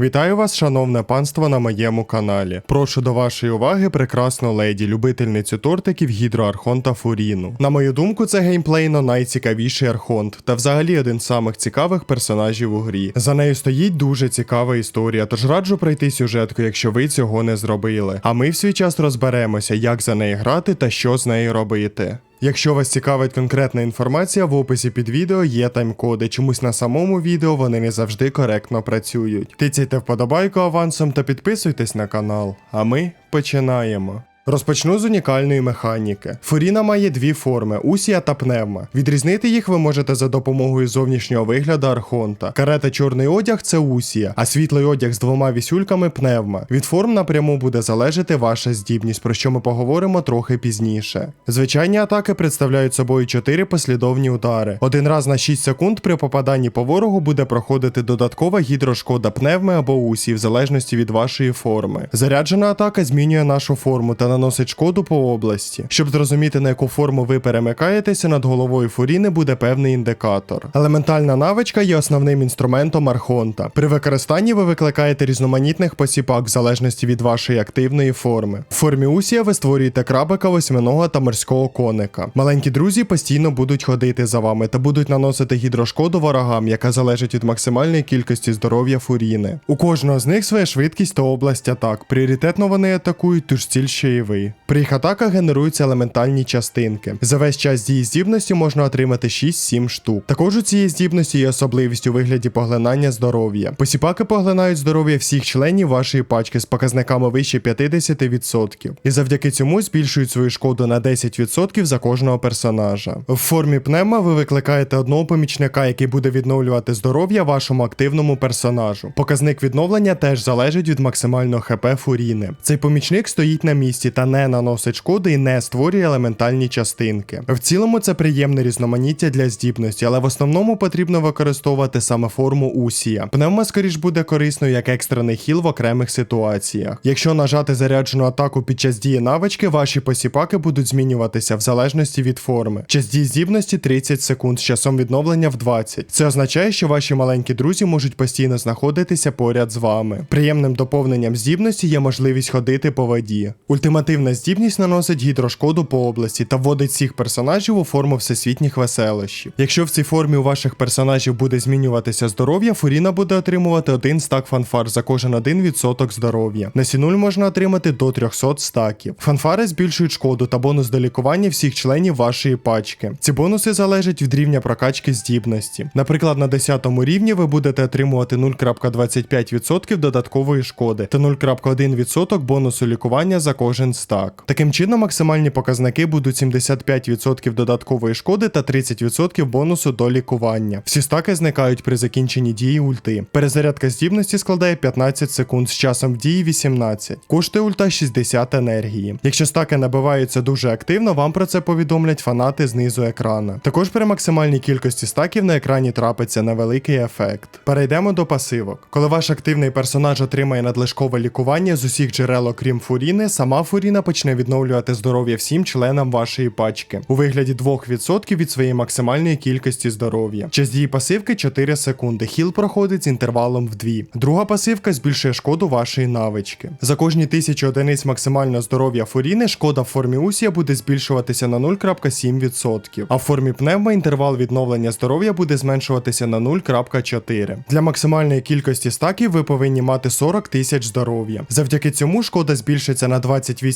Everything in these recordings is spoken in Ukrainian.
Вітаю вас, шановне панство, на моєму каналі. Прошу до вашої уваги прекрасну леді, любительницю тортиків гідроархонта Фуріну. На мою думку, це геймплейно найцікавіший архонт, та взагалі один з самих цікавих персонажів у грі. За нею стоїть дуже цікава історія, тож раджу пройти сюжетку, якщо ви цього не зробили. А ми в свій час розберемося, як за неї грати та що з нею робити. Якщо вас цікавить конкретна інформація, в описі під відео є тайм-коди. Чомусь на самому відео вони не завжди коректно працюють. Тицяйте вподобайку авансом та підписуйтесь на канал. А ми починаємо. Розпочну з унікальної механіки. Фуріна має дві форми усія та пневма. Відрізнити їх ви можете за допомогою зовнішнього вигляду архонта. Карета чорний одяг це усія, а світлий одяг з двома вісюльками пневма. Від форм напряму буде залежати ваша здібність, про що ми поговоримо трохи пізніше. Звичайні атаки представляють собою чотири послідовні удари. Один раз на 6 секунд при попаданні по ворогу буде проходити додаткова гідрошкода пневми або усі, в залежності від вашої форми. Заряджена атака змінює нашу форму та наносить шкоду по області. Щоб зрозуміти, на яку форму ви перемикаєтеся, над головою фуріни буде певний індикатор. Елементальна навичка є основним інструментом архонта. При використанні ви викликаєте різноманітних посіпак в залежності від вашої активної форми. В формі усія ви створюєте крабика, восьминого та морського коника. Маленькі друзі постійно будуть ходити за вами та будуть наносити гідрошкоду ворогам, яка залежить від максимальної кількості здоров'я фуріни. У кожного з них своя швидкість та область атак. Пріоритетно вони атакують ту ж ціль, ви. При їх атаках генеруються елементальні частинки. За весь час дії здібності можна отримати 6-7 штук. Також у цієї здібності є особливість у вигляді поглинання здоров'я. Посіпаки поглинають здоров'я всіх членів вашої пачки з показниками вище 50%. І завдяки цьому збільшують свою шкоду на 10% за кожного персонажа. В формі пневма ви викликаєте одного помічника, який буде відновлювати здоров'я вашому активному персонажу. Показник відновлення теж залежить від максимального ХП фуріни. Цей помічник стоїть на місці та не наносить шкоди і не створює елементальні частинки. В цілому це приємне різноманіття для здібності, але в основному потрібно використовувати саме форму усія. Пневма скоріш буде корисною як екстрений хіл в окремих ситуаціях. Якщо нажати заряджену атаку під час дії навички, ваші посіпаки будуть змінюватися в залежності від форми. Час дії здібності 30 секунд з часом відновлення в 20. Це означає, що ваші маленькі друзі можуть постійно знаходитися поряд з вами. Приємним доповненням здібності є можливість ходити по воді. Ультимативна здібність наносить гідрошкоду по області та вводить всіх персонажів у форму всесвітніх веселощів. Якщо в цій формі у ваших персонажів буде змінюватися здоров'я, Фуріна буде отримувати один стак фанфар за кожен 1% здоров'я. На сінуль можна отримати до 300 стаків. Фанфари збільшують шкоду та бонус до лікування всіх членів вашої пачки. Ці бонуси залежать від рівня прокачки здібності. Наприклад, на 10 рівні ви будете отримувати 0,25% додаткової шкоди та 0,1% бонусу лікування за кожен стак. Таким чином, максимальні показники будуть 75% додаткової шкоди та 30% бонусу до лікування. Всі стаки зникають при закінченні дії ульти. Перезарядка здібності складає 15 секунд з часом в дії 18. Коштує ульта 60 енергії. Якщо стаки набиваються дуже активно, вам про це повідомлять фанати знизу екрана. Також при максимальній кількості стаків на екрані трапиться невеликий ефект. Перейдемо до пасивок. Коли ваш активний персонаж отримає надлишкове лікування з усіх джерел, окрім фуріни, сама фуріна почне відновлювати здоров'я всім членам вашої пачки у вигляді 2% від своєї максимальної кількості здоров'я. Час дії пасивки 4 секунди. Хіл проходить з інтервалом в 2. Друга пасивка збільшує шкоду вашої навички. За кожні 1000 одиниць максимального здоров'я фуріни шкода в формі усія буде збільшуватися на 0,7%, а в формі пневма інтервал відновлення здоров'я буде зменшуватися на 0,4. Для максимальної кількості стаків ви повинні мати 40 тисяч здоров'я. Завдяки цьому шкода збільшиться на 28%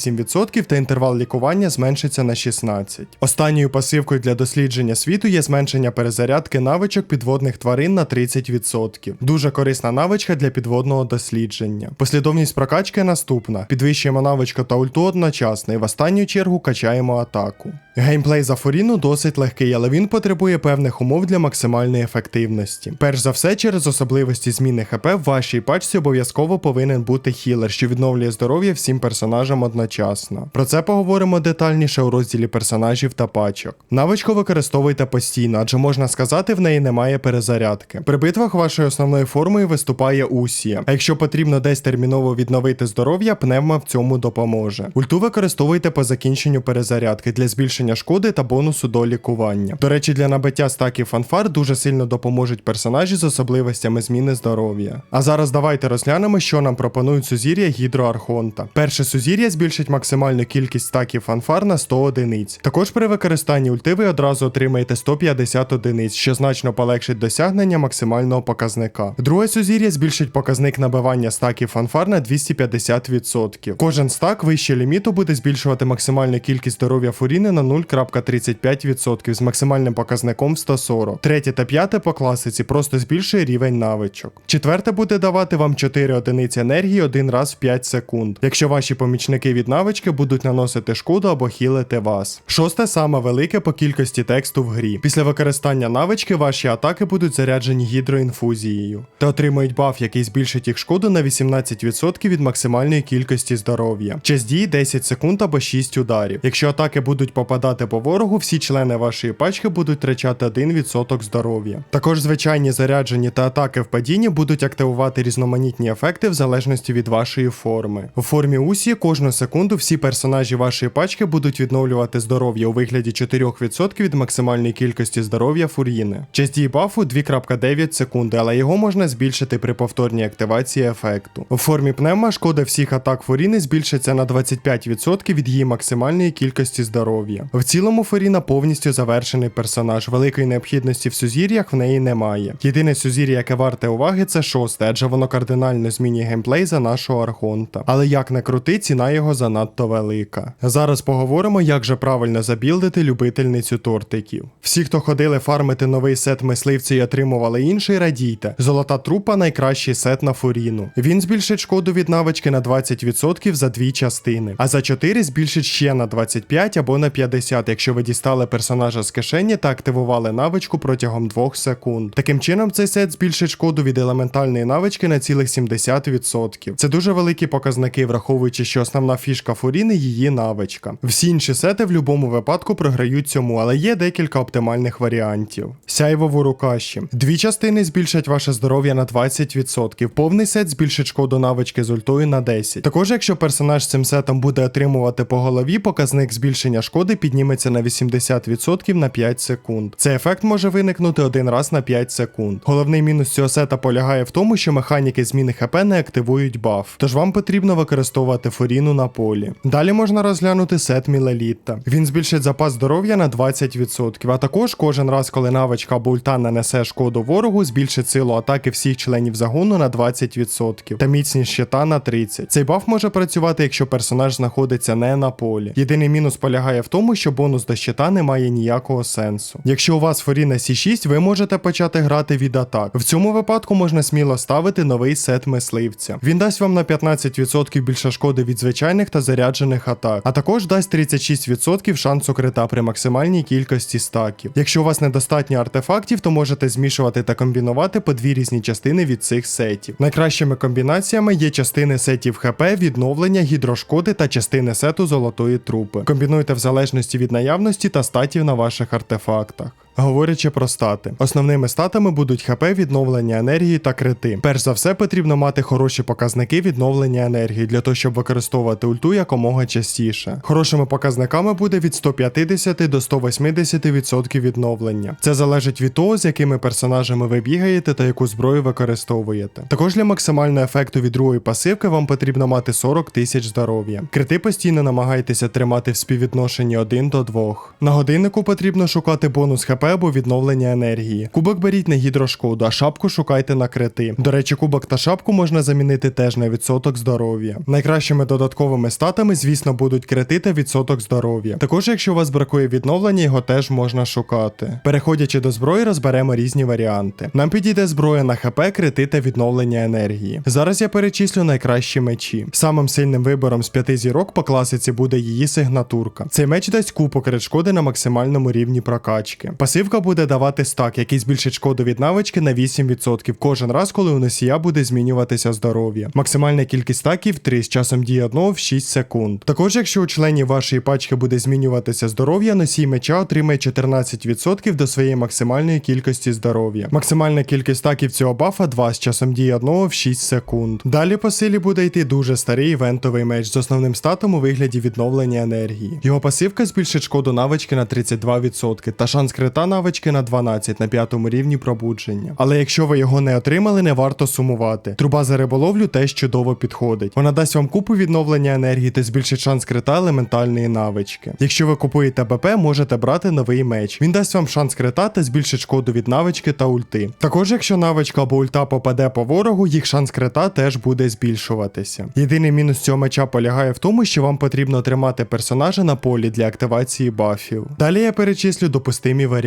та інтервал лікування зменшиться на 16. Останньою пасивкою для дослідження світу є зменшення перезарядки навичок підводних тварин на 30%. Дуже корисна навичка для підводного дослідження. Послідовність прокачки наступна: підвищуємо навичку та ульту одночасно і в останню чергу качаємо атаку. Геймплей за Форіну досить легкий, але він потребує певних умов для максимальної ефективності. Перш за все, через особливості зміни ХП в вашій пачці обов'язково повинен бути хілер, що відновлює здоров'я всім персонажам одночасно. Про це поговоримо детальніше у розділі персонажів та пачок. Навичку використовуйте постійно, адже можна сказати, в неї немає перезарядки. При битвах вашою основною формою виступає Усія. А якщо потрібно десь терміново відновити здоров'я, пневма в цьому допоможе. Ульту використовуйте по закінченню перезарядки для збільшення шкоди та бонусу до лікування. До речі, для набиття стаків фанфар дуже сильно допоможуть персонажі з особливостями зміни здоров'я. А зараз давайте розглянемо, що нам пропонують сузір'я гідроархонта. Перше сузір'я збільшить максимальну кількість стаків фанфар на 100 одиниць. Також при використанні ульти ви одразу отримаєте 150 одиниць, що значно полегшить досягнення максимального показника. Друге сузір'я збільшить показник набивання стаків фанфар на 250%. Кожен стак вище ліміту буде збільшувати максимальну кількість здоров'я фуріни на 0,35% з максимальним показником в 140. Третє та п'яте по класиці просто збільшує рівень навичок. Четверте буде давати вам 4 одиниці енергії один раз в 5 секунд, якщо ваші помічники від навички будуть наносити шкоду або хілити вас. Шосте саме велике по кількості тексту в грі. Після використання навички ваші атаки будуть заряджені гідроінфузією та отримують баф, який збільшить їх шкоду на 18% від максимальної кількості здоров'я. Час дії 10 секунд або 6 ударів. Якщо атаки будуть попадати по ворогу, всі члени вашої пачки будуть втрачати 1% здоров'я. Також звичайні заряджені та атаки в падінні будуть активувати різноманітні ефекти в залежності від вашої форми. У формі Усі кожну секунду всі персонажі вашої пачки будуть відновлювати здоров'я у вигляді 4% від максимальної кількості здоров'я фуріни. Час дії бафу 2,9 секунди, але його можна збільшити при повторній активації ефекту. У формі пневма шкода всіх атак фуріни збільшиться на 25% від її максимальної кількості здоров'я. В цілому Фуріна повністю завершений персонаж. Великої необхідності в сузір'ях в неї немає. Єдине сузір'я, яке варте уваги, це шосте, адже воно кардинально змінює геймплей за нашого архонта. Але як не крути, ціна його занадто велика. Зараз поговоримо, як же правильно забілдити любительницю тортиків. Всі, хто ходили фармити новий сет мисливця і отримували інший, радійте. Золота трупа найкращий сет на фуріну. Він збільшить шкоду від навички на 20% за дві частини, а за 4 збільшить ще на 25 або на 50, якщо ви дістали персонажа з кишені та активували навичку протягом 2 секунд. Таким чином, цей сет збільшить шкоду від елементальної навички на цілих 70%. Це дуже великі показники, враховуючи, що основна фішка фуріни її навичка. Всі інші сети в будь-якому випадку програють цьому, але є декілька оптимальних варіантів. Сяйво в. Дві частини збільшать ваше здоров'я на 20%. Повний сет збільшить шкоду навички з ультою на 10. Також, якщо персонаж цим сетом буде отримувати по голові, показник збільшення шкоди підніметься на 80% на 5 секунд. Цей ефект може виникнути один раз на 5 секунд. Головний мінус цього сета полягає в тому, що механіки зміни ХП не активують баф, тож вам потрібно використовувати форіну на полі. Далі можна розглянути сет Мілелітта. Він збільшить запас здоров'я на 20%, а також кожен раз, коли навичка або ульта нанесе шкоду ворогу, збільшить силу атаки всіх членів загону на 20% та міцність щита на 30%. Цей баф може працювати, якщо персонаж знаходиться не на полі. Єдиний мінус полягає в тому, що бонус до щита не має ніякого сенсу. Якщо у вас Форіна Сі6, ви можете почати грати від атак. В цьому випадку можна сміло ставити новий сет мисливця. Він дасть вам на 15% більше шкоди від звичайних та заряджених атак, а також дасть 36% шансу крита при максимальній кількості стаків. Якщо у вас недостатньо артефактів, то можете змішувати та комбінувати по дві різні частини від цих сетів. Найкращими комбінаціями є частини сетів ХП, відновлення, гідрошкоди та частини сету золотої трупи. Комбінуйте в залежності від наявності та статів на ваших артефактах. Говорячи про стати, основними статами будуть ХП, відновлення енергії та крити. Перш за все, потрібно мати хороші показники відновлення енергії для того, щоб використовувати ульту якомога частіше. Хорошими показниками буде від 150 до 180% відновлення. Це залежить від того, з якими персонажами ви бігаєте та яку зброю використовуєте. Також для максимального ефекту від другої пасивки вам потрібно мати 40 тисяч здоров'я. Крити постійно намагайтеся тримати в співвідношенні 1 до 2. На годиннику потрібно шукати бонус ХП або відновлення енергії. Кубок беріть на гідрошкоду, а шапку шукайте на крити. До речі, кубок та шапку можна замінити теж на відсоток здоров'я. Найкращими додатковими статами, звісно, будуть крити та відсоток здоров'я. Також, якщо у вас бракує відновлення, його теж можна шукати. Переходячи до зброї, розберемо різні варіанти. Нам підійде зброя на ХП, крити та відновлення енергії. Зараз я перечислю найкращі мечі. Самим сильним вибором з п'яти зірок по класиці буде її сигнатурка. Цей меч дасть купу крит шкоди на максимальному рівні прокачки. Пасивка буде давати стак, який збільшить шкоду від навички на 8% кожен раз, коли у носія буде змінюватися здоров'я. Максимальна кількість стаків 3 з часом дії одного в 6 секунд. Також, якщо у членів вашої пачки буде змінюватися здоров'я, носій меча отримає 14% до своєї максимальної кількості здоров'я. Максимальна кількість стаків цього бафа 2 з часом дії одного в 6 секунд. Далі по силі буде йти дуже старий івентовий меч з основним статом у вигляді відновлення енергії. Його пасивка збільшить шкоду навички на 32% та шанс крита навички на 12 на п'ятому рівні пробудження. Але якщо ви його не отримали, не варто сумувати. Труба за риболовлю теж чудово підходить. Вона дасть вам купу відновлення енергії та збільшить шанс крита елементальної навички. Якщо ви купуєте БП, можете брати новий меч. Він дасть вам шанс крита та збільшить шкоду від навички та ульти. Також, якщо навичка або ульта попаде по ворогу, їх шанс крита теж буде збільшуватися. Єдиний мінус цього меча полягає в тому, що вам потрібно тримати персонажа на полі для активації бафів. Далі я перечислю допустимі варіанти.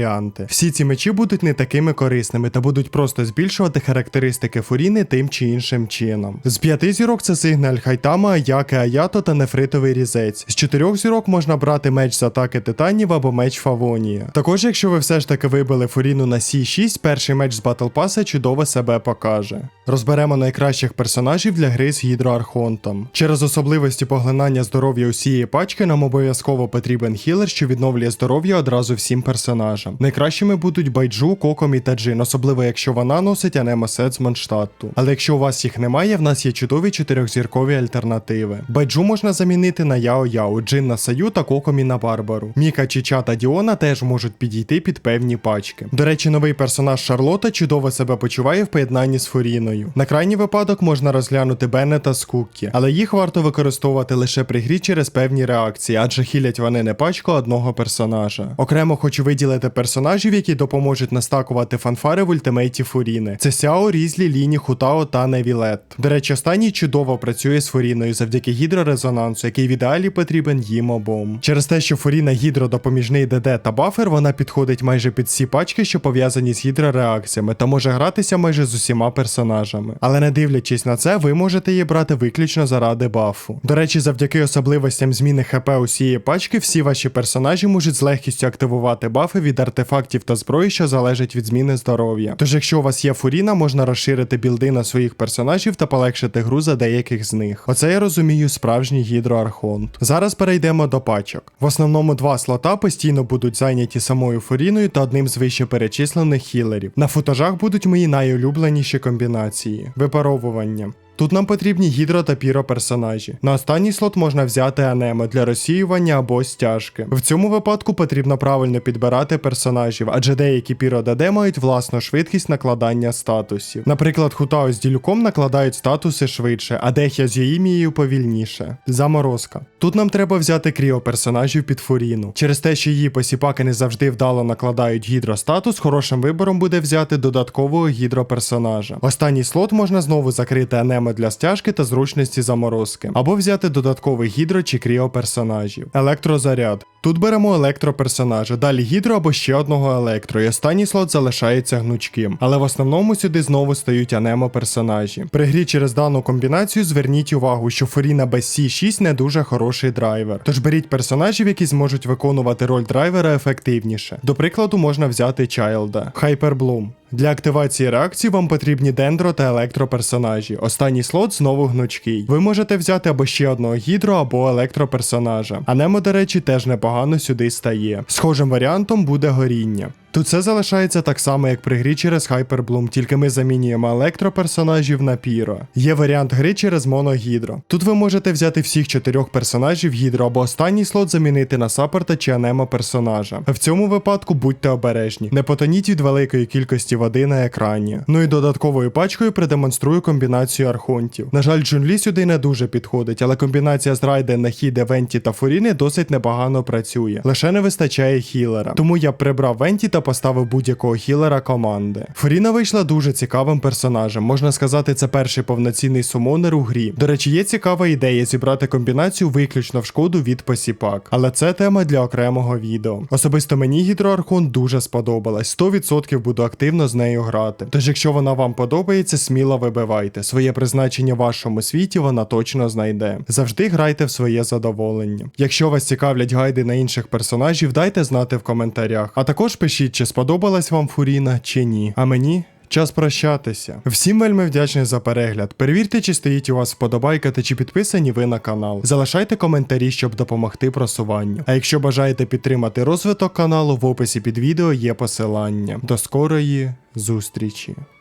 Всі ці мечі будуть не такими корисними та будуть просто збільшувати характеристики фуріни тим чи іншим чином. З п'яти зірок це сигналь Хайтама, Аяки Аято та нефритовий різець. З чотирьох зірок можна брати меч з атаки титанів або меч Фавонія. Також, якщо ви все ж таки вибили фуріну на Сі 6, перший меч з Батл Паса чудово себе покаже. Розберемо найкращих персонажів для гри з гідроархонтом. Через особливості поглинання здоров'я усієї пачки нам обов'язково потрібен хілер, що відновлює здоров'я одразу всім персонажам. Найкращими будуть Байджу, Кокомі та Джин, особливо якщо вона носить анемосет з Монштатту. Але якщо у вас їх немає, в нас є чудові чотирьохзіркові альтернативи. Байджу можна замінити на Яо Яо, Джин на Саю та Кокомі на Барбару. Міка, Чіча та Діона теж можуть підійти під певні пачки. До речі, новий персонаж Шарлота чудово себе почуває в поєднанні з Фуріною. На крайній випадок можна розглянути Беннета з Куккі, але їх варто використовувати лише при грі через певні реакції, адже хілять вони не пачку одного персонажа. Окремо хочу виділити персонажів, які допоможуть настакувати фанфари в ультимейті Фуріни. Це Сяо, Різлі, Ліні, Хутао та Невілет. До речі, останній чудово працює з Фуріною завдяки гідрорезонансу, який в ідеалі потрібен їм обом. Через те, що Фуріна гідродопоміжний ДД та бафер, вона підходить майже під всі пачки, що пов'язані з гідрореакціями, та може гратися майже з усіма персонажами. Але не дивлячись на це, ви можете її брати виключно заради бафу. До речі, завдяки особливостям зміни ХП усієї пачки, всі ваші персонажі можуть з легкістю активувати бафи від артефактів та зброї, що залежать від зміни здоров'я. Тож, якщо у вас є фуріна, можна розширити білди на своїх персонажів та полегшити гру за деяких з них. Оце я розумію справжній гідроархонт. Зараз перейдемо до пачок. В основному два слота постійно будуть зайняті самою фуріною та одним з вище перечислених хілерів. На футажах будуть мої найулюбленіші комбінації: випаровування. Тут нам потрібні гідро та піро персонажі. На останній слот можна взяти анемо для розсіювання або стяжки. В цьому випадку потрібно правильно підбирати персонажів, адже деякі піро ДД мають власну швидкість накладання статусів. Наприклад, Хутао з ділюком накладають статуси швидше, а Дехя з Йоїмією повільніше. Заморозка. Тут нам треба взяти кріо персонажів під фуріну. Через те, що її посіпаки не завжди вдало накладають гідростатус, хорошим вибором буде взяти додаткового гідроперсонажа. Останній слот можна знову закрити анемо для стяжки та зручності заморозки, або взяти додатковий гідро чи кріо персонажів. Електрозаряд. Тут беремо електроперсонажа, далі гідро або ще одного електро, і останній слот залишається гнучким. Але в основному сюди знову стають анемо персонажі. При грі через дану комбінацію зверніть увагу, що Фуріна без C6 не дуже хороший драйвер. Тож беріть персонажів, які зможуть виконувати роль драйвера ефективніше. До прикладу, можна взяти Чайлда, Хайперблум. Для активації реакції вам потрібні дендро та електроперсонажі. Останній слот знову гнучкий. Ви можете взяти або ще одного гідро, або електроперсонажа. А Немо, до речі, теж непогано сюди стає. Схожим варіантом буде горіння. Тут все залишається так само, як при грі через Хайперблум, тільки ми замінюємо електроперсонажів на піро. Є варіант гри через моногідро. Тут ви можете взяти всіх чотирьох персонажів гідро або останній слот замінити на саппорта чи анемо персонажа. В цьому випадку будьте обережні, не потоніть від великої кількості води на екрані. Ну і додатковою пачкою продемонструю комбінацію архонтів. На жаль, Джунлі сюди не дуже підходить, але комбінація з Райден, Нахіде, Венті та Фуріни досить непогано працює. Лише не вистачає хілера. Тому я прибрав Венті та поставив будь-якого хілера команди. Фуріна вийшла дуже цікавим персонажем. Можна сказати, це перший повноцінний сумонер у грі. До речі, є цікава ідея зібрати комбінацію виключно в шкоду від посіпак. Але це тема для окремого відео. Особисто мені гідроархон дуже сподобалась. 100% буду активно з нею грати. Тож, якщо вона вам подобається, сміло вибивайте. Своє призначення в вашому світі вона точно знайде. Завжди грайте в своє задоволення. Якщо вас цікавлять гайди на інших персонажів, дайте знати в коментарях. А також пишіть Напишіть, чи сподобалась вам Фуріна, чи ні. А мені. Час прощатися. Всім вельми вдячний за перегляд. Перевірте, чи стоїть у вас вподобайка та чи підписані ви на канал. Залишайте коментарі, щоб допомогти просуванню. А якщо бажаєте підтримати розвиток каналу, в описі під відео є посилання. До скорої зустрічі!